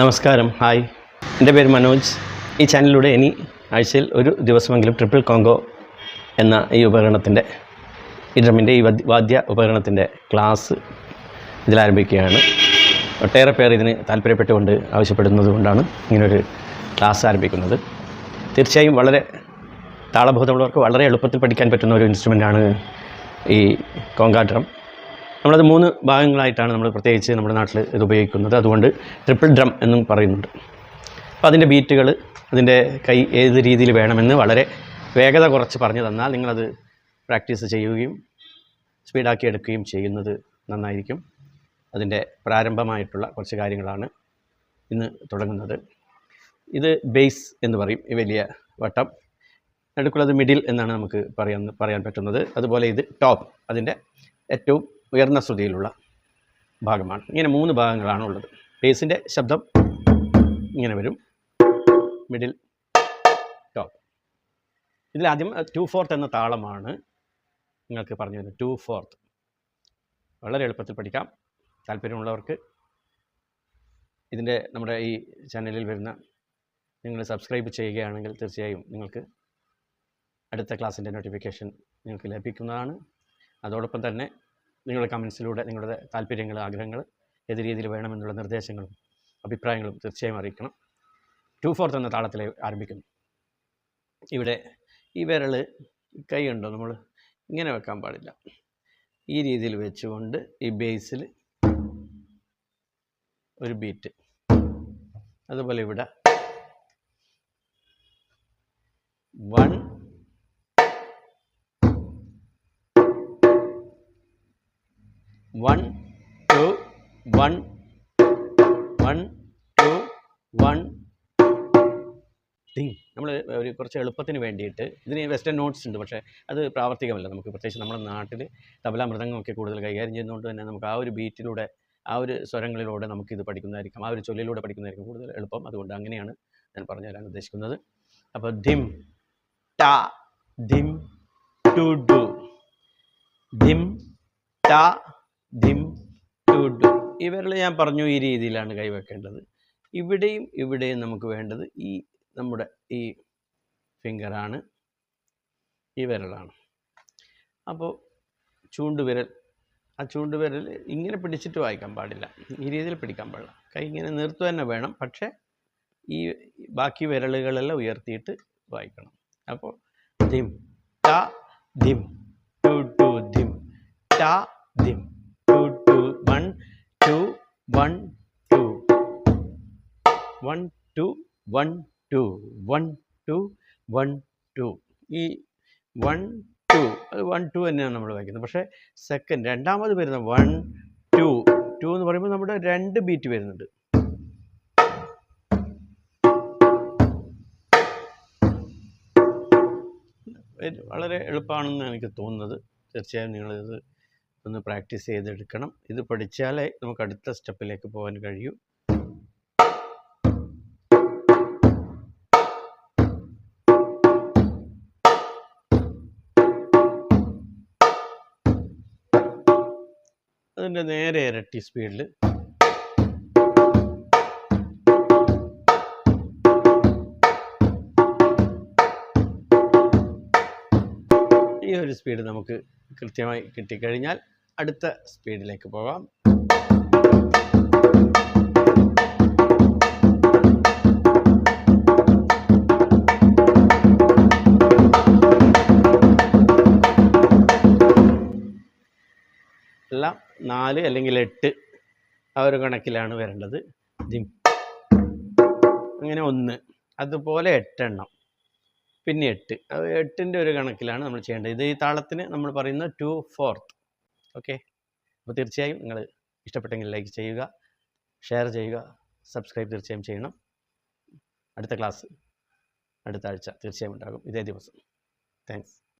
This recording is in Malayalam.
നമസ്കാരം. ഹായ് എന്റെ പേര് മനോജ്. ഈ ചാനലിലൂടെ ഇനി ആഴ്ചയിൽ ഒരു ദിവസമെങ്കിലും ട്രിപ്പിൾ കോങ്കോ എന്ന ഈ ഉപകരണത്തിന്റെ ഈ ഡ്രമ്മിന്റെ ഈ വാദ്യ ഉപകരണത്തിന്റെ ക്ലാസ് ഇതിലാരംഭിക്കുകയാണ് ഒട്ടേറെ പേർ ഇതിന് താല്പര്യപ്പെട്ടുകൊണ്ട് ആവശ്യപ്പെടുന്നത് കൊണ്ടാണ് ഇങ്ങനൊരു ക്ലാസ് ആരംഭിക്കുന്നത്. തീർച്ചയായും വളരെ താളബോധമുള്ളവർക്ക് വളരെ എളുപ്പത്തിൽ പഠിക്കാൻ പറ്റുന്ന ഒരു ഇൻസ്ട്രുമെന്റാണ് ഈ കോങ്കാ ഡ്രം. നമ്മളത് മൂന്ന് ഭാഗങ്ങളായിട്ടാണ് നമ്മൾ പ്രത്യേകിച്ച് നമ്മുടെ നാട്ടിൽ ഇത് ഉപയോഗിക്കുന്നത്. അതുകൊണ്ട് ട്രിപ്പിൾ ഡ്രം എന്നും പറയുന്നുണ്ട്. അപ്പോൾ അതിന്റെ ബീറ്റുകൾ അതിന്റെ കൈ ഏത് രീതിയിൽ വേണമെന്ന് വളരെ വേഗത കുറച്ച് പറഞ്ഞു തന്നാൽ നിങ്ങളത് പ്രാക്ടീസ് ചെയ്യുകയും സ്പീഡാക്കി എടുക്കുകയും ചെയ്യുന്നത് നന്നായിരിക്കും. അതിന്റെ പ്രാരംഭമായിട്ടുള്ള കുറച്ച് കാര്യങ്ങളാണ് ഇന്ന് തുടങ്ങുന്നത്. ഇത് ബേസ് എന്ന് പറയും. ഈ വലിയ വട്ടം. നടുക്കുള്ളത് മിഡിൽ എന്നാണ് നമുക്ക് പറയാൻ പറയാൻ പറ്റുന്നത്. അതുപോലെ ഇത് ടോപ്പ് അതിന്റെ ഏറ്റവും ഉയർന്ന ശ്രുതിയിലുള്ള ഭാഗമാണ്. ഇങ്ങനെ മൂന്ന് ഭാഗങ്ങളാണ് ഉള്ളത് ബേസിന്റെ ശബ്ദം ഇങ്ങനെ വരും. Middle top. ഇതിലാദ്യം ടു ഫോർത്ത് എന്ന താളമാണ് നിങ്ങൾക്ക് പറഞ്ഞു തരുന്നത്. Two fourth. വളരെ എളുപ്പത്തിൽ പഠിക്കാം. താല്പര്യമുള്ളവർക്ക് ഇതിന്റെ നമ്മുടെ ഈ ചാനലിൽ വരുന്ന നിങ്ങൾ സബ്സ്ക്രൈബ് ചെയ്യുകയാണെങ്കിൽ തീർച്ചയായും നിങ്ങൾക്ക് അടുത്ത ക്ലാസ്സിന്റെ നോട്ടിഫിക്കേഷൻ നിങ്ങൾക്ക് ലഭിക്കുന്നതാണ്. അതോടൊപ്പം തന്നെ നിങ്ങളുടെ കമൻസിലൂടെ നിങ്ങളുടെ താല്പര്യങ്ങൾ ആഗ്രഹങ്ങൾ ഏത് രീതിയിൽ വേണമെന്നുള്ള നിർദ്ദേശങ്ങളും അഭിപ്രായങ്ങളും തീർച്ചയായും അറിയിക്കണം. ടു ഫോർത്ത് എന്ന താളത്തിൽ ആരംഭിക്കുന്നു. ഇവിടെ ഈ വിരൽ കൈ ഉണ്ടോ നമ്മൾ? ഇങ്ങനെ വെക്കാൻ പാടില്ല. ഈ രീതിയിൽ വെച്ചുകൊണ്ട് ഈ ബേസിൽ ഒരു ബീറ്റ് അതുപോലെ ഇവിടെ one two one one two one. Thing നമ്മൾ ഒരു കുറച്ച് എളുപ്പത്തിന് വേണ്ടിയിട്ട് ഇതിന് വെസ്റ്റേൺ നോട്ട്സ് ഉണ്ട് പക്ഷേ അത് പ്രാവർത്തികമല്ല. നമുക്ക് പ്രത്യേകിച്ച് നമ്മുടെ നാട്ടിൽ തബല മൃദംഗമൊക്കെ കൂടുതൽ കൈകാര്യം ചെയ്യുന്നതുകൊണ്ട് തന്നെ നമുക്ക് ആ ഒരു ബീറ്റിലൂടെ ആ ഒരു സ്വരങ്ങളിലൂടെ നമുക്ക് ഇത് പഠിക്കുന്നതായിരിക്കും ആ ഒരു ചൊല്ലിലൂടെ പഠിക്കുന്നതായിരിക്കും കൂടുതൽ എളുപ്പം. അതുകൊണ്ട് അങ്ങനെയാണ് ഞാൻ പറഞ്ഞു തരാൻ ഉദ്ദേശിക്കുന്നത്. അപ്പോൾ ധിം ട ധിം ടു ഡു. ധിം ട ധിം ടു ഡു ഈ ഞാൻ പറഞ്ഞു ഈ രീതിയിലാണ് കൈവെക്കേണ്ടത്. ഇവിടെയും ഇവിടെയും നമുക്ക് വേണ്ടത് ഈ നമ്മുടെ ഈ ഫിംഗറാണ് ഈ വിരലാണ്. അപ്പോൾ ചൂണ്ടുവിരൽ. ആ ചൂണ്ടുവിരൽ ഇങ്ങനെ പിടിച്ചിട്ട് വായിക്കാൻ പാടില്ല. ഈ രീതിയിൽ പിടിക്കാൻ പാടില്ല. കൈ ഇങ്ങനെ നിർത്തുക തന്നെ വേണം. പക്ഷേ ഈ ബാക്കി വിരലുകളെല്ലാം ഉയർത്തിയിട്ട് വായിക്കണം. അപ്പോൾ ധിം ട ധിം ടു ടു ധിം ട ധിം one two one two. One two one two. One two one two. ഈ വൺ ടു അത് വൺ ടു തന്നെയാണ് നമ്മൾ വായിക്കുന്നത്. പക്ഷേ സെക്കൻഡ് രണ്ടാമത് വരുന്ന വൺ ടു ടു എന്ന് പറയുമ്പോൾ നമ്മുടെ രണ്ട് ബീറ്റ് വരുന്നുണ്ട്. വളരെ എളുപ്പമാണെന്ന് എനിക്ക് തോന്നുന്നത്. തീർച്ചയായും നിങ്ങളിത് ഒന്ന് പ്രാക്ടീസ് ചെയ്തെടുക്കണം. ഇത് പഠിച്ചാലേ നമുക്ക് അടുത്ത സ്റ്റെപ്പിലേക്ക് പോകാൻ കഴിയൂ. അതിന്റെ നേരെ ഇരട്ടി സ്പീഡിൽ ഈ ഒരു സ്പീഡ് നമുക്ക് കൃത്യമായി കിട്ടിക്കഴിഞ്ഞാൽ അടുത്ത സ്പീഡിലേക്ക് പോകാം. നാല് അല്ലെങ്കിൽ എട്ട് ആ ഒരു കണക്കിലാണ് വരേണ്ടത്. അങ്ങനെ ഒന്ന്. അതുപോലെ എട്ടെണ്ണം. പിന്നെ എട്ട്. അത് എട്ടിന്റെ ഒരു കണക്കിലാണ് നമ്മൾ ചെയ്യേണ്ടത്. ഇത് ഈ താളത്തിന് നമ്മൾ പറയുന്ന ടു ഫോർത്ത് ഓക്കെ അപ്പോൾ തീർച്ചയായും നിങ്ങൾ ഇഷ്ടപ്പെട്ടെങ്കിൽ ലൈക്ക് ചെയ്യുക ഷെയർ ചെയ്യുക സബ്സ്ക്രൈബ് തീർച്ചയായും ചെയ്യണം. അടുത്ത ക്ലാസ് അടുത്ത ആഴ്ച തീർച്ചയായും ഉണ്ടാകും. ഇതേ ദിവസം. താങ്ക്സ്